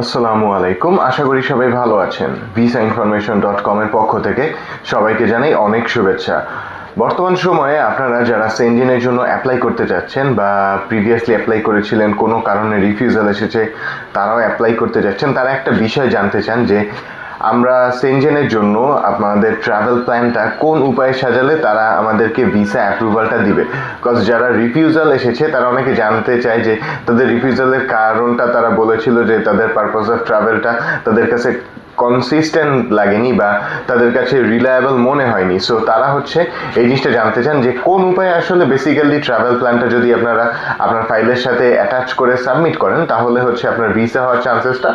আসসালামু আলাইকুম। আশা করি সবাই ভালো আছেন। ভিসা ইনফরমেশন ডট কমের পক্ষ থেকে সবাইকে জানাই অনেক শুভেচ্ছা। বর্তমান সময়ে আপনারা যারা সেঞ্জিনের জন্য অ্যাপ্লাই করতে চাচ্ছেন বা প্রিভিয়াসলি অ্যাপ্লাই করেছিলেন, কোনো কারণে রিফিউজাল এসেছে, তারাও অ্যাপ্লাই করতে চাচ্ছেন, তারা একটা বিষয় জানতে চান যে আমরা সেনজেনের জন্য আমাদের ট্রাভেল প্ল্যানটা কোন উপায়ে সাজালে তারা আমাদেরকে ভিসা অ্যাপ্রুভালটা দিবে? বিকজ যারা রিফিউজাল এসেছে, তারা অনেকে জানতে চায় যে তাদের রিফিউজালের কারণটা তারা বলেছিল যে তাদের পারপাস অফ ট্রাভেলটা তাদের কাছে কনসিস্টেন্ট লাগেনি বা তাদের কাছে রিলায়েবল মনে হয়নি। সো তারা হচ্ছে এই জিনিসটা জানতে চান যে কোন উপায়ে আসলে বেসিক্যালি ট্রাভেল প্ল্যানটা যদি আপনারা আপনার ফাইলের সাথে অ্যাটাচ করে সাবমিট করেন, তাহলে হচ্ছে আপনার ভিসা হওয়ার চান্সেসটা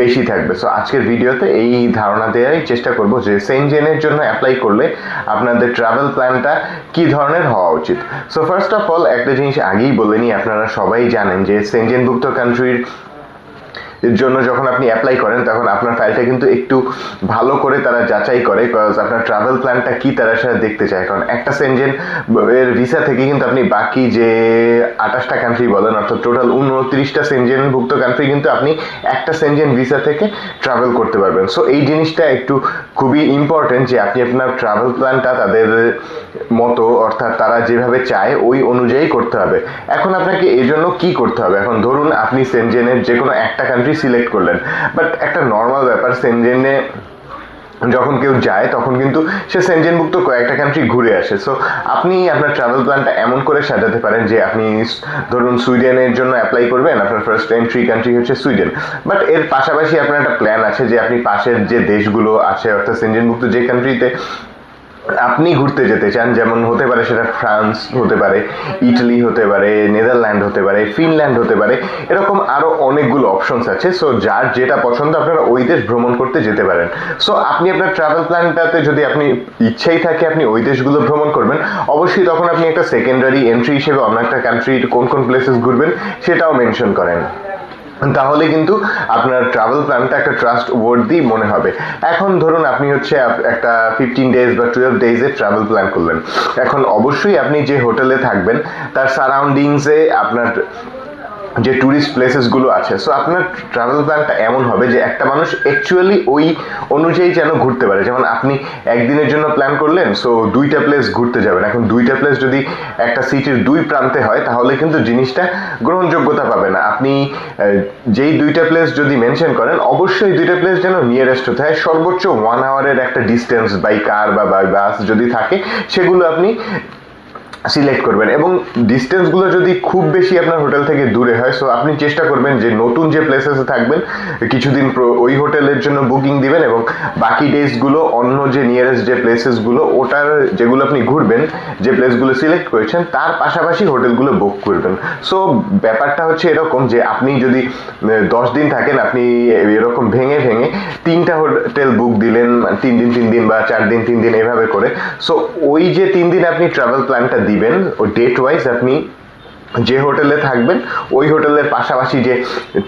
বেশি থাকবে। সো আজকের ভিডিওতে এই ধারণা দেওয়ারই চেষ্টা করব যে সেনজেনের জন্য অ্যাপ্লাই করলে আপনাদের ট্রাভেল প্ল্যানটা কি ধরনের হওয়া উচিত। সো ফার্স্ট অফ অল একটা জিনিস আগেই বলে নিই, আপনারা সবাই জানেন যে সেনজেনভুক্ত কান্ট্রির জন্য যখন আপনি অ্যাপ্লাই করেন, তখন আপনার ফাইলটা কিন্তু একটু ভালো করে তারা যাচাই করে বিকজ আপনার ট্রাভেল প্ল্যানটা কি তারা সেটা দেখতে চায়। কারণ একটা সেনজেন এর ভিসা থেকে কিন্তু আপনি বাকি যে আঠাশটা কান্ট্রি বলেন, অর্থাৎ টোটাল উনত্রিশটা সেনজেনভুক্ত কান্ট্রি কিন্তু আপনি একটা সেনজেন ভিসা থেকে ট্রাভেল করতে পারবেন। সো এই জিনিসটা একটু খুবই ইম্পর্টেন্ট যে আপনি আপনার ট্রাভেল প্ল্যানটা তাদের মতো, অর্থাৎ তারা যেভাবে চায়, ওই অনুযায়ী করতে হবে। এখন আপনাকে এই জন্য কি করতে হবে? এখন ধরুন, আপনি সেনজেনের যে কোনো একটা কান্ট্রি সিলেক্ট করলেন। বাট একটা নর্মাল ব্যাপার সেনজেনে যখন কেউ যায়, তখন কিন্তু সে সেনজেনভুক্ত কয়েকটা কান্ট্রি ঘুরে আসে। সো আপনি আপনার ট্রাভেল প্ল্যানটা এমন করে সাজাতে পারেন যে আপনি ধরুন সুইডেনের জন্য অ্যাপ্লাই করবেন, আপনার ফার্স্ট এন্ট্রি কান্ট্রি হচ্ছে সুইডেন বাট এর পাশাপাশি আপনার একটা প্ল্যান আছে যে আপনি পাশের যে দেশগুলো আছে, অর্থাৎ সেনজেনভুক্ত যে কান্ট্রিতে আপনি ঘুরতে যেতে চান, যেমন হতে পারে সেটা ফ্রান্স হতে পারে, ইটালি হতে পারে, নেদারল্যান্ড হতে পারে, ফিনল্যান্ড হতে পারে, এরকম আরও অনেকগুলো অপশনস আছে। সো যার যেটা পছন্দ, আপনারা ওই দেশ ভ্রমণ করতে যেতে পারেন। সো আপনি আপনার ট্রাভেল প্ল্যানটাতে যদি আপনি ইচ্ছেই থাকে আপনি ওই দেশগুলো ভ্রমণ করবেন, অবশ্যই তখন আপনি একটা সেকেন্ডারি এন্ট্রি হিসেবে অন্য একটা কান্ট্রির কোন কোন প্লেসেস ঘুরবেন, সেটাও মেনশন করেন। তাহলে কিন্তু আপনার ট্রাভেল প্ল্যানটা একটা ট্রাস্ট ওয়ার্ডি মনে হবে। এখন ধরুন আপনি হচ্ছে একটা ফিফটিন ডেজ বা টুয়েলভ ডেজের ট্রাভেল প্ল্যান করলেন। এখন অবশ্যই আপনি যে হোটেলে থাকবেন, তার সারাউন্ডিংসে আপনার যে ট্যুরিস্ট প্লেসেসগুলো আছে। সো আপনার ট্রাভেল প্ল্যানটা এমন হবে যে একটা মানুষ অ্যাকচুয়ালি ওই অনুযায়ী যেন ঘুরতে পারে। যেমন আপনি একদিনের জন্য প্ল্যান করলেন সো দুইটা প্লেস ঘুরতে যাবেন। এখন দুইটা প্লেস যদি একটা সিটির দুই প্রান্তে হয়, তাহলে কিন্তু জিনিসটা গ্রহণযোগ্যতা পাবে না। আপনি যেই দুইটা প্লেস যদি মেনশন করেন, অবশ্যই দুইটা প্লেস যেন নিয়ারেস্ট হতে হয়। সর্বোচ্চ ওয়ান আওয়ারের একটা ডিস্টেন্স বাই কার বা বাই বাস যদি থাকে, সেগুলো আপনি সিলেক্ট করবেন এবং ডিস্টেন্সগুলো যদি খুব বেশি আপনার হোটেল থেকে দূরে হয় সো আপনি চেষ্টা করবেন যে নতুন যে প্লেসেসে থাকবেন, কিছুদিন ওই হোটেলের জন্য বুকিং দিবেন এবং বাকি ডেজগুলো অন্য যে নিয়ারেস্ট যে প্লেসেসগুলো ওটার যেগুলো আপনি ঘুরবেন, যে প্লেসগুলো সিলেক্ট করেছেন, তার পাশাপাশি হোটেলগুলো বুক করবেন। সো ব্যাপারটা হচ্ছে এরকম যে আপনি যদি দশ দিন থাকেন, আপনি এরকম ভেঙে ভেঙে তিনটা হোটেল বুক দিলেন, তিন দিন তিন দিন বা চার দিন, তিন দিন এভাবে করে সো ওই যে তিন দিন আপনি ট্রাভেল প্ল্যানটা দিবেন ও ডেট ওয়াইজ আপনি যে হোটেলে থাকবেন, ওই হোটেলের পাশাপাশি যে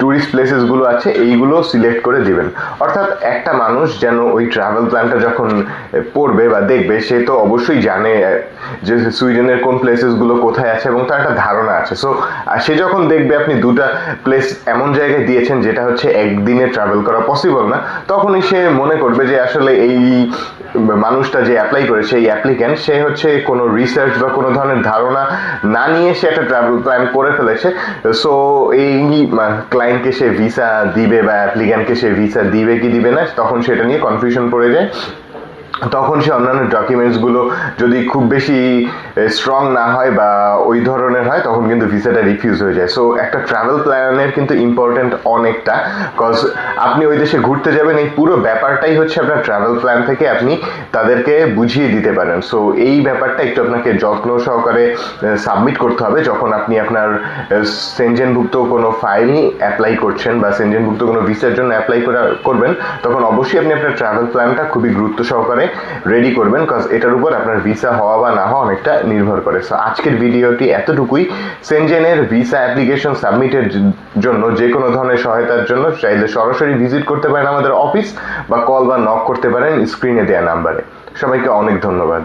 ট্যুরিস্ট প্লেসেসগুলো আছে, এইগুলো সিলেক্ট করে দিবেন। অর্থাৎ একটা মানুষ যেন ওই ট্রাভেল প্ল্যানটা যখন পড়বে বা দেখবে, সে তো অবশ্যই জানে যে সুইডেনের কোন প্লেসেসগুলো কোথায় আছে এবং তার একটা ধারণা আছে। সো সে যখন দেখবে আপনি দুটা প্লেস এমন জায়গায় দিয়েছেন, যেটা হচ্ছে একদিনে ট্রাভেল করা পসিবল না, তখনই সে মনে করবে যে আসলে এই মানুষটা যে অ্যাপ্লাই করে সেই অ্যাপ্লিক্যান্ট সে হচ্ছে কোনো রিসার্চ বা কোনো ধরনের ধারণা না নিয়ে সে একটা ট্রাভেল প্ল্যান করে ফেলেছে। সো এই ক্লায়েন্টকে সে ভিসা দিবে বা অ্যাপ্লিক্যান্টকে সে ভিসা দিবে কি দিবে না, তখন সেটা নিয়ে কনফিউশন পড়ে যায়। তখন সে অন্যান্য ডকুমেন্টসগুলো যদি খুব বেশি স্ট্রং না হয় বা ওই ধরনের হয়, তখন কিন্তু ভিসাটা রিফিউজ হয়ে যায়। সো একটা ট্রাভেল প্ল্যানের কিন্তু ইম্পর্টেন্ট অনেকটা কজ আপনি ওই দেশে ঘুরতে যাবেন, এই পুরো ব্যাপারটাই হচ্ছে আপনার ট্রাভেল প্ল্যান থেকে আপনি তাদেরকে বুঝিয়ে দিতে পারেন। সো এই ব্যাপারটা একটু আপনাকে যত্ন সহকারে সাবমিট করতে হবে। যখন আপনি আপনার সেনজেনভুক্ত কোনো ফাইল অ্যাপ্লাই করছেন বা সেনজেনভুক্ত কোনো ভিসার জন্য অ্যাপ্লাই করা, করবেন, তখন অবশ্যই আপনি আপনার ট্রাভেল প্ল্যানটা খুবই গুরুত্ব সহকারে রেডি করবেন। কজ এটার উপর আপনার ভিসা হওয়া বা না হওয়া অনেকটা নির্ভর করে। সো আজকের ভিডিওটি এতটুকুই। সেনজেনের ভিসা অ্যাপ্লিকেশন সাবমিটের জন্য যে কোনো ধরনের সহায়তার জন্য চাইলে সরাসরি ভিজিট করতে পারেন আমাদের অফিস বা কল বা নক করতে পারেন স্ক্রিনে দেওয়া নাম্বারে সবাইকে অনেক ধন্যবাদ।